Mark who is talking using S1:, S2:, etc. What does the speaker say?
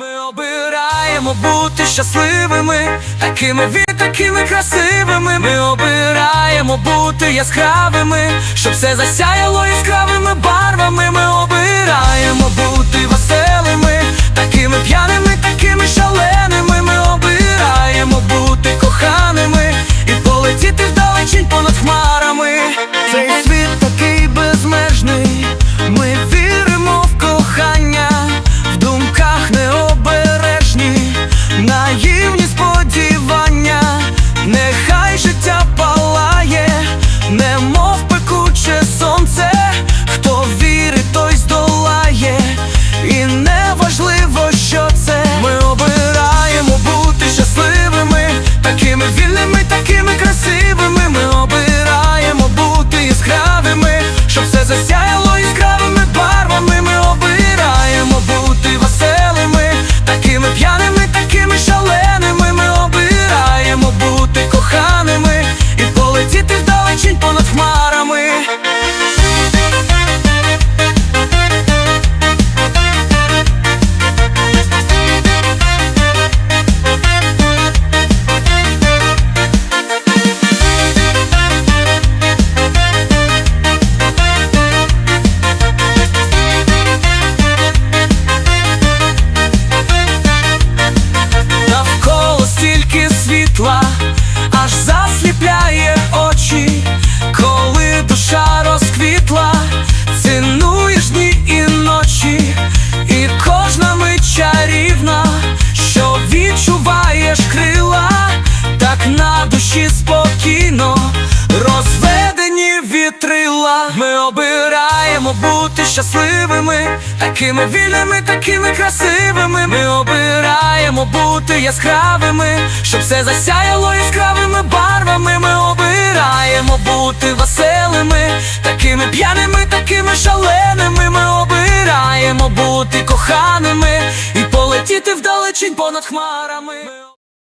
S1: Ми обираємо бути щасливими, такими від такими красивими. Ми обираємо бути яскравими, щоб все засяяло яскравими барвами. Ми обираємо. щасливими, такими вільними, такими красивими. Ми обираємо бути яскравими, щоб все засяяло яскравими барвами. Ми обираємо бути веселими, такими п'яними, такими шаленими. Ми обираємо бути коханими і полетіти вдалечінь понад хмарами.